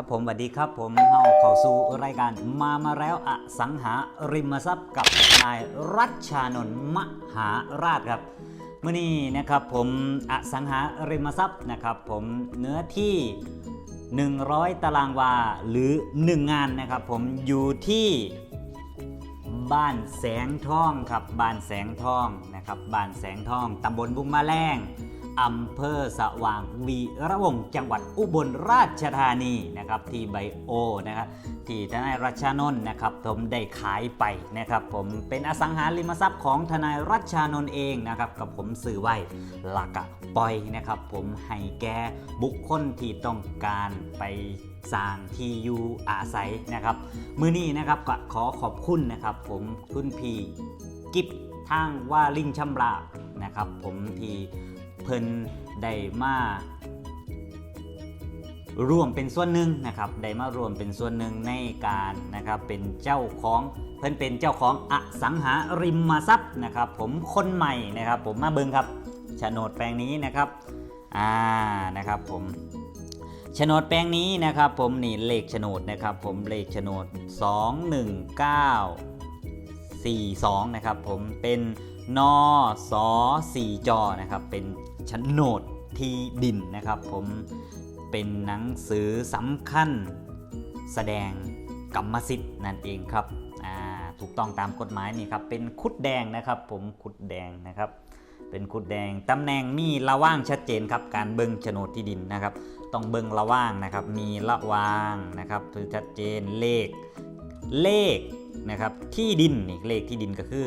ครับผมสวัสดีครับผมเฮาเข้าสู่รายการมามาแล้วอสังหาริมทรัพย์กับนายรัชชานนท์มหาราชครับเมื่อนี้นะครับผมอสังหาริมทรัพย์นะครับ ผมเนื้อที่ 100 ตารางวาหรือ 1 งานนะครับ ผมอยู่ที่บ้านแสงทองครับบ้านแสงทองนะครับบ้านแสงทองตำบลบุงมาแรง อำเภอสว่างวีระวงจังหวัดอุบลราชธานีนะครับที่ไบโอนะครับที่ทนายรัชนนท์นะครับผมได้ขายไปนะครับผมเป็นอสังหาริมทรัพย์ของทนายรัชนนท์เองนะครับกับผมซื้อไว้หลักอะปล่อยนะครับผมให้แกบุคคลที่ต้องการไปสร้างที่อยู่อาศัยนะครับ มือนี้นะครับก็ขอขอบคุณนะครับ ผมคุณพีกิฟทางว่าลิงชำรานะครับผมที่ เพิ่นได้มาร่วมเป็นส่วนหนึ่งนะครับได้มารวมเป็นส่วนหนึ่งในการนะครับเป็นเจ้าของเพิ่นเป็นเจ้าของอสังหาริมทรัพย์นะครับ ผมคนใหม่นะครับ ผมมาเบิงครับโฉนดแปลงนี้นะครับอ่านะครับผมโฉนดแปลงนี้นะครับ ผมนี่เลขโฉนดนะครับ ผมเลขโฉนด 21942นะครับ ผมเป็น นอสอสี่จอนะครับ เป็นโฉนดที่ดินนะครับ ผมเป็นหนังสือสำคัญแสดงกรรมสิทธิ์นั่นเองครับถูกต้องตามกฎหมายนี่ครับ เป็นคุดแดงนะครับ ผมคุดแดงนะครับ เป็นคุดแดงตำแหน่งมีระว่างชัดเจนครับ การเบิ้งโฉนดที่ดินนะครับ ต้องเบิ้งระว่างนะครับ มีระว่างนะครับคือชัดเจนเลขเลขนะครับ ที่ดินนี่เลขที่ดินก็คือ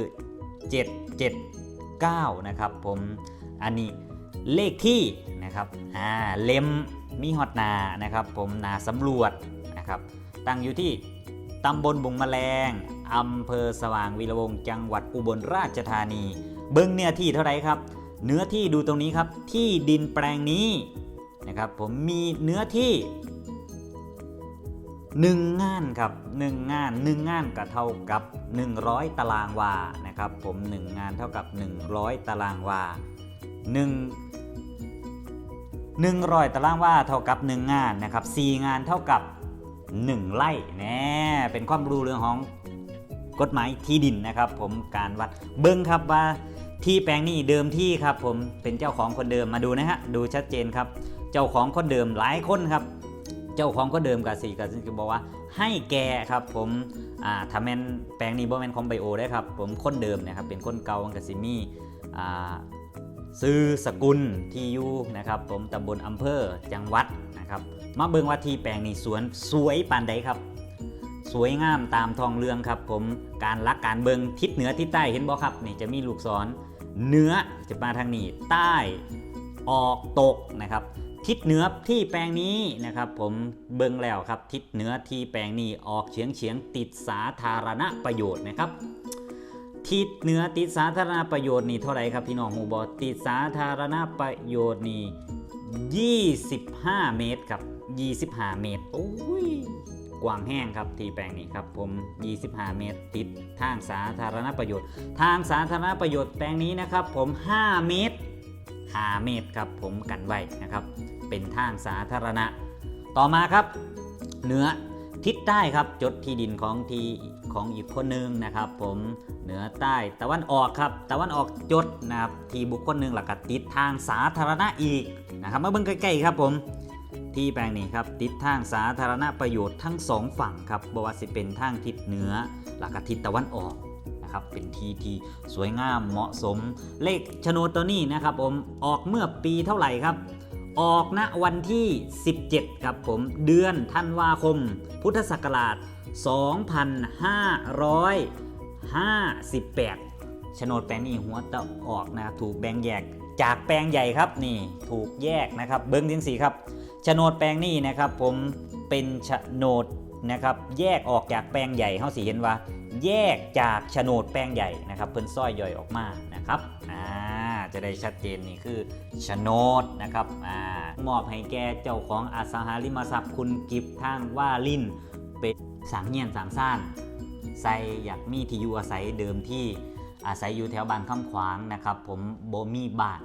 779 นะครับผมอันนี้เลขที่นะครับอ่าเล่มมีฮอตนานะครับผมนาสำรวจนะครับตั้งอยู่ที่ตำบลบุงแมลงอำเภอสว่างวีระวงจังหวัดอุบลราชธานี เบิ้งเนื้อที่เท่าไรครับ เนื้อที่ดูตรงนี้ครับที่ดินแปลงนี้นะครับผมมีเนื้อที่ หนึ่งงานครับหนึ่งงานหนึ่งงานก็เท่ากับ 100 ตารางวานะครับผมหนึ่งงานเท่ากับ 100 ตารางวาหนึ่งหนึ่งร้อยตารางวาเท่ากับหนึ่งงานนะครับสี่งานเท่ากับ 1 ไร่แน่เป็นความรู้เรื่องของกฎหมายที่ดินนะครับ ผมการวัดเบิ้งครับว่าที่แปลงนี้เดิมที่ครับ ผมเป็นเจ้าของคนเดิมมาดูนะฮะดูชัดเจนครับ เจ้าของคนเดิมหลายคนครับ เจ้าของคนเดิมกับสี่กับคือบอกว่าให้แกครับผมอ่าถ้าแมนแปลงนี้บ่แมนของไบโอได้ครับผมคนเดิมนะครับเป็นคนเก่ากับซิมี่อ่าซื้อสกุลที่อยู่นะครับผมตำบลอำเภอจังหวัดนะครับมาเบิ่งว่าที่แปลงนี้สวนสวยปานใดครับ สวยงามตามทองเรืองครับ ผมการลักการเบิงทิศเหนือทิศใต้เห็นบ่ครับนี่จะมีลูกศรเหนือจะมาทางนี้ใต้ ออกตกนะครับทิศเหนือที่แปลงนี้นะครับ ผมเบิงแล้วครับ ทิศเหนือที่แปลงนี้ออกเฉียงเฉียงติดสาธารณประโยชน์นะครับ ทิศเหนือติดสาธารณประโยชน์นี่เท่าไหร่ครับพี่น้องฮูบอติดสาธารณประโยชน์นี่25 เมตรครับ25 เมตรโอ้ยกว้างแห้งครับที่แปลงนี้ครับผม 25 เมตร ติดทางสาธารณประโยชน์ ทางสาธารณประโยชน์แปลงนี้นะครับ ผม 5 เมตร 5 เมตรครับผมกันไว้นะครับ เป็นทางสาธารณะ ต่อมาครับ เหนือทิศใต้ครับจดที่ดินของทีของอีกคนหนึ่งนะครับ ผมเหนือใต้ตะวันออกครับตะวันออกจดนะครับทีบุคคลหนึ่งหลักกติดทางสาธารณะอีกนะครับมาเบิ่งใกล้ๆครับผมที่แปลงนี้ครับติดทางสาธารณประโยชน์ทั้งสองฝั่งครับบว่าสิเป็นทางทิศเหนือหลักทิศตะวันออก นะครับเป็นที่ที่สวยงามเหมาะสม เลขโฉนดตัวนี้นะครับ ผมออกเมื่อปีเท่าไหร่ครับ ออกณวันที่ 17 ครับผมเดือนธันวาคม พุทธศักราช 2558โฉนดแปลงนี้หัวตะออกนะถูกแบ่งแยกจากแปลงใหญ่ครับนี่ถูกแยกนะครับเบิ้งจังสีครับโฉนดแปลงนี้นะครับ ผมเป็นโฉนดนะครับแยกออกจากแปลงใหญ่เขาสีเห็นว่า แยกจากโฉนดแปลงใหญ่นะครับ เพิ่นซ้อยย่อยออกมานะครับอ่าจะได้ชัดเจนนี่คือโฉนดนะครับอ่ามอบให้แก่เจ้าของอสังหาริมทรัพย์คุณกิฟทางว่าลินเป็นสังเงียนสังซ่านใส่อยากมีที่อยู่อาศัยเดิมที่อาศัยอยู่แถวบ้านคำขวางนะครับ ผมโบมีบาน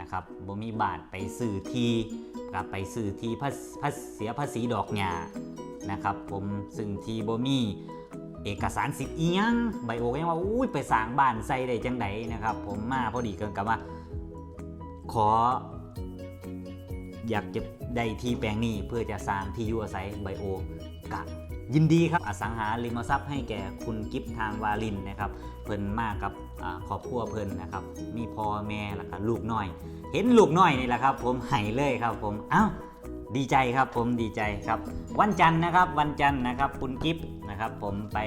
นะครับโบมีบานไปสื่อที่ก็ไปซื้อที่ภาษภาษเสียภาษีดอกหญ้านะครับ ผมซึ่งที่บ่มี เอกสารสิทธิ์อียังไบโอก็ยังว่าอุ้ยไปสร้างบ้านใส่ได้จังไดนะครับ ผมมาพอดีกันกับว่า ขอ อยากจะได้ที่แปลงนี้เพื่อจะสร้างที่อยู่อาศัยไบโอกะยินดีครับอสังหาริมทรัพย์ให้แก่คุณกิฟทางวาลินนะครับ เพิ่นมากับครอบครัวเพิ่นนะครับ มีพ่อแม่แล้วก็ลูกน้อย เห็นลูกน้อยนี่แหละครับ ผมให้เลยครับ ผมเอ้าดีใจครับผมดีใจครับ วันจันทร์นะครับ วันจันทร์นะครับ คุณกิฟ นะครับผมไป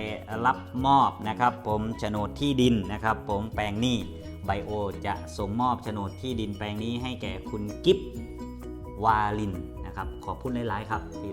รับมอบนะครับผมโฉนดที่ดินนะครับผมแปลงนี้ไบโอจะส่งมอบโฉนดที่ดินแปลงนี้ให้แก่คุณกิฟวาลินนะครับขอบคุณหลาย ๆ ครับที่